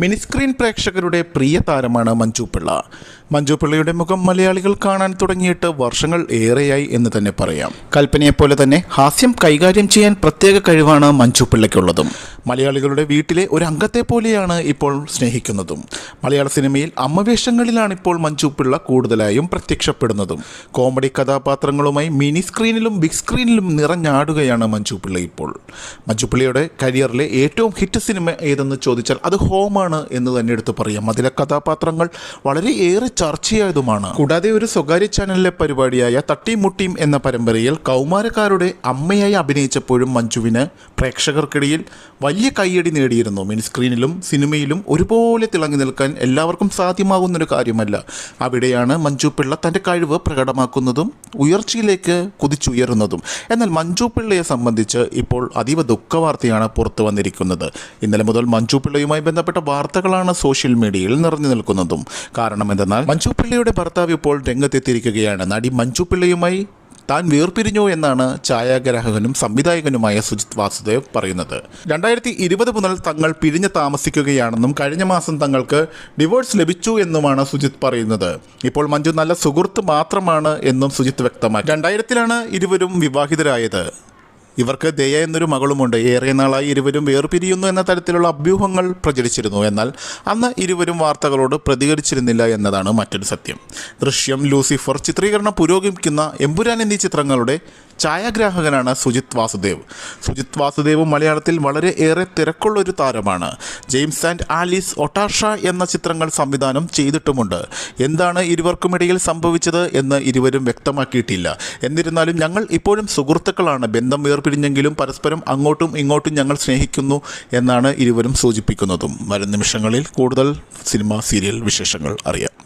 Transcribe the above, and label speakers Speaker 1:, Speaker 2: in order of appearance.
Speaker 1: Mini screen പ്രേക്ഷകരുടെ പ്രിയ താരമാണ് മഞ്ജു പിള്ള. മഞ്ജു പിള്ളയുടെ മുഖം മലയാളികൾ കാണാൻ തുടങ്ങിയിട്ട് വർഷങ്ങൾ ഏറെയായി എന്ന് തന്നെ പറയാം. കൽപ്പനയെ പോലെ തന്നെ ഹാസ്യം കൈകാര്യം ചെയ്യാൻ പ്രത്യേക കഴിവാണ് മഞ്ജു പിള്ളയ്ക്കുള്ളതും. മലയാളികളുടെ വീട്ടിലെ ഒരു അംഗത്തെ പോലെയാണ് ഇപ്പോൾ സ്നേഹിക്കുന്നതും. മലയാള സിനിമയിൽ അമ്മവേഷങ്ങളിലാണ് ഇപ്പോൾ മഞ്ജു പിള്ള കൂടുതലായും പ്രത്യക്ഷപ്പെടുന്നതും. കോമഡി കഥാപാത്രങ്ങളുമായി മിനി സ്ക്രീനിലും ബിഗ് സ്ക്രീനിലും നിറഞ്ഞാടുകയാണ് മഞ്ജു പിള്ള ഇപ്പോൾ. മഞ്ജു പിള്ളയുടെ കരിയറിലെ ഏറ്റവും ഹിറ്റ് സിനിമ ഏതെന്ന് ചോദിച്ചാൽ അത് ഹോമാണ്. എന്ന് തന്നെ എടുത്തു പറയാം. അതിലെ കഥാപാത്രങ്ങൾ വളരെ ഏറെ ചർച്ചയായതുമാണ്. കൂടാതെ ഒരു സ്വകാര്യ ചാനലിലെ പരിപാടിയായ തട്ടിയും മുട്ടിയും എന്ന പരമ്പരയിൽ കൗമാരക്കാരുടെ അമ്മയായി അഭിനയിച്ചപ്പോഴും മഞ്ജുവിന് പ്രേക്ഷകർക്കിടയിൽ വലിയ കയ്യടി നേടിയിരുന്നു. മിനി സ്ക്രീനിലും സിനിമയിലും ഒരുപോലെ തിളങ്ങി നിൽക്കാൻ എല്ലാവർക്കും സാധ്യമാകുന്നൊരു കാര്യമല്ല. അവിടെയാണ് മഞ്ജു പിള്ള തന്റെ കഴിവ് പ്രകടമാക്കുന്നതും ഉയർച്ചയിലേക്ക് കുതിച്ചുയരുന്നതും. എന്നാൽ മഞ്ജു പിള്ളയെ സംബന്ധിച്ച് ഇപ്പോൾ അതീവ ദുഃഖവാർത്തയാണ് പുറത്തു വന്നിരിക്കുന്നത്. ഇന്നലെ മുതൽ മഞ്ജു പിള്ളയുമായി ബന്ധപ്പെട്ട വാർത്തകളാണ് സോഷ്യൽ മീഡിയയിൽ നിറഞ്ഞു നിൽക്കുന്നതും. കാരണം എന്തെന്നാൽ മഞ്ജുപിള്ളയുടെ ഭർത്താവ് ഇപ്പോൾ രംഗത്തെത്തിയിരിക്കുകയാണ്. നടി മഞ്ജുപിള്ളയുമായി താൻ വേർപിരിഞ്ഞു എന്നാണ് ഛായാഗ്രാഹകനും സംവിധായകനുമായ സുജിത് വാസുദേവ് പറയുന്നത്. രണ്ടായിരത്തി ഇരുപത് മുതൽ തങ്ങൾ പിരിഞ്ഞ് താമസിക്കുകയാണെന്നും കഴിഞ്ഞ മാസം തങ്ങൾക്ക് ഡിവോഴ്സ് ലഭിച്ചു എന്നുമാണ് സുജിത് പറയുന്നത്. ഇപ്പോൾ മഞ്ജു നല്ല സുഹൃത്ത് മാത്രമാണ് എന്നും സുജിത് വ്യക്തമാക്കി. രണ്ടായിരത്തിലാണ് ഇരുവരും വിവാഹിതരായത്. ഇവർക്ക് ദയ എന്നൊരു മകളുമുണ്ട്. ഏറെ നാളായി ഇരുവരും വേർപിരിയുന്നു എന്ന തരത്തിലുള്ള അഭ്യൂഹങ്ങൾ പ്രചരിച്ചിരുന്നു. എന്നാൽ അന്ന് ഇരുവരും വാർത്തകളോട് പ്രതികരിച്ചിരുന്നില്ല എന്നതാണ് മറ്റൊരു സത്യം. ദൃശ്യം ലൂസിഫർ ചിത്രീകരണം പുരോഗമിക്കുന്ന എമ്പുരാൻ എന്നീ ചിത്രങ്ങളുടെ ഛായാഗ്രാഹകനാണ് സുജിത് വാസുദേവ്. സുജിത് വാസുദേവ് മലയാളത്തിൽ വളരെ ഏറെ തിരക്കുള്ള ഒരു താരമാണ്. ജെയിംസ് ആൻഡ് ആലീസ് ഒട്ടാഷ എന്ന ചിത്രങ്ങൾ സംവിധാനം ചെയ്തിട്ടുമുണ്ട്. എന്താണ് ഇരുവർക്കുമിടയിൽ സംഭവിച്ചത് എന്ന് ഇരുവരും വ്യക്തമാക്കിയിട്ടില്ല. എന്നിരുന്നാലും ഞങ്ങൾ ഇപ്പോഴും സുഹൃത്തുക്കളാണ്. ബന്ധം വേർപിരിഞ്ഞെങ്കിലും പരസ്പരം അങ്ങോട്ടും ഇങ്ങോട്ടും ഞങ്ങൾ സ്നേഹിക്കുന്നു എന്നാണ് ഇരുവരും സൂചിപ്പിക്കുന്നതും. വരും നിമിഷങ്ങളിൽ കൂടുതൽ സിനിമ സീരിയൽ വിശേഷങ്ങൾ അറിയാം.